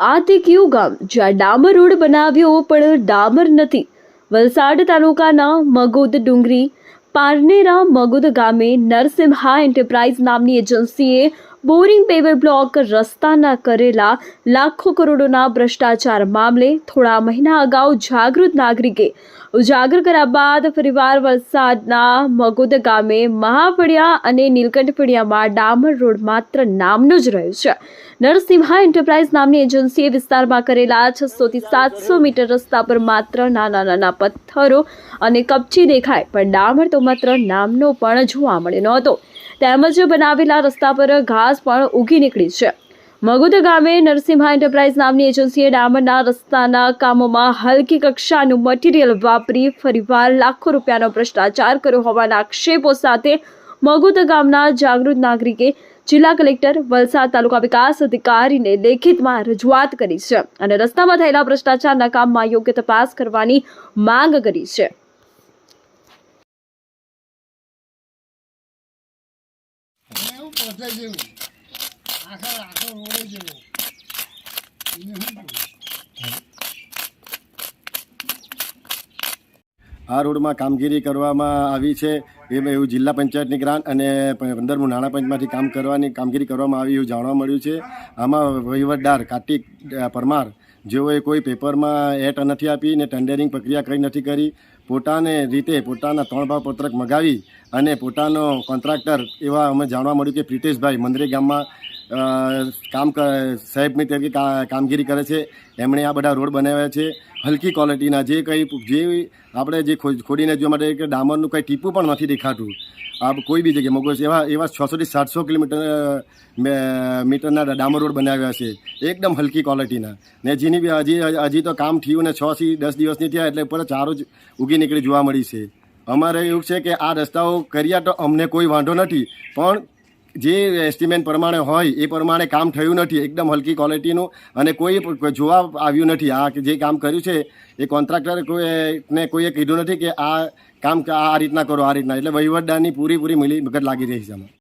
આ તે કેવું ગામ? જ્યાં ડામર રોડ બનાવ્યો, પણ ડામર નથી. વલસાડ તાલુકાના મગોદ ડુંગરી, પારનેરા મગોદ ગામે નરસિંહા એન્ટરપ્રાઇઝ નામની એજન્સીએ બોરિંગ પેવર બ્લોક રસ્તાના કરેલા લાખો કરોડોના ભ્રષ્ટાચાર મામલે થોડા મહિના અગાઉ જાગૃત નાગરિકે ઉજાગર કર્યા બાદ ફરીવાર વલસાડના મગોદ ગામે મહાફળિયા અને નીલકંઠફળિયામાં ડામર રોડ માત્ર નામનો જ રહ્યો છે. નરસિંહા એન્ટરપ્રાઇઝ નામની એજન્સીએ વિસ્તારમાં કરેલા છસોથી સાતસો મીટર રસ્તા પર માત્ર નાના નાના પથ્થરો અને કપચી દેખાય, પણ ડામર તો માત્ર નામનો પણ જોવા મળ્યો નહોતો. તેમજ બનાવેલા રસ્તા પર ઘાસ પણ ઉગી નીકળી છે. મગુદ ગામે નરસિંહા એન્ટરપ્રાઇઝ નામની એજન્સીએ ડામરના રસ્તાના કામોમાં હલકી કક્ષાનું મટીરીયલ વાપરી ફરીવાર લાખો રૂપિયાનો ભ્રષ્ટાચાર કર્યો હોવાના આક્ષેપો સાથે મગુદ ગામના જાગૃત નાગરિકે જિલ્લા કલેક્ટર, વલસાડ તાલુકા વિકાસ અધિકારીને લેખિતમાં રજૂઆત કરી છે અને રસ્તામાં થયેલા ભ્રષ્ટાચારના કામમાં યોગ્ય તપાસ કરવાની માંગ કરી છે. આ રોડમાં કામગીરી કરવામાં આવી છે. એ એવું જિલ્લા પંચાયતની ગ્રાન્ટ અને પંદરમું નાણાં પંચમાંથી કામ કરવાની કામગીરી કરવામાં આવી એવું જાણવા મળ્યું છે. આમાં વહીવટદાર કાર્તિક પરમાર જેઓએ કોઈ પેપરમાં એટ નથી આપી ને ટેન્ડરિંગ પ્રક્રિયા કંઈ નથી કરી, પોતાને રીતે પોતાના ત્રણ ભાવ પત્રક મગાવી અને પોતાનો કોન્ટ્રાક્ટર એવા અમે જાણવા મળ્યું કે પ્રિતેશભાઈ મંદરે ગામમાં કામ સાહેબની તરીકે કામગીરી કરે છે. એમણે આ બધા રોડ બનાવ્યા છે. હલકી ક્વોલિટીના જે કંઈ, જે આપણે જે ખોડીને જોવા માટે કે ડામરનું કંઈ ટીપું પણ નથી દેખાતું. આ કોઈ બી જગ્યાએ મગોસ એવા એવા છસોથી સાતસો કિલોમીટર મીટરના ડામર રોડ બનાવ્યા છે. એકદમ હલકી ક્વોલિટીના. ને જેની બી હજી હજી તો કામ થયું ને થી દસ દિવસની થયા એટલે પણ ચારો જ ઉગી નીકળી જોવા મળી છે. અમારે એવું છે કે આ રસ્તાઓ કર્યા તો અમને કોઈ વાંધો નથી, પણ જે એસ્ટિમેટ પ્રમાણે હોય, એ પ્રમાણે કામ થયું નથી, એકદમ હલકી ક્વોલિટીનું અને કોઈ જોવા આવ્યું નથી. આ જે કામ કર્યું છે, એ કોન્ટ્રાક્ટર ને કોઈએ કીધું નથી કે આ કામ આ રીતના કરો, આ રીતના. એટલે વહીવટદારની પૂરી પૂરી મિલી મગજ લાગી રહી છે આમાં.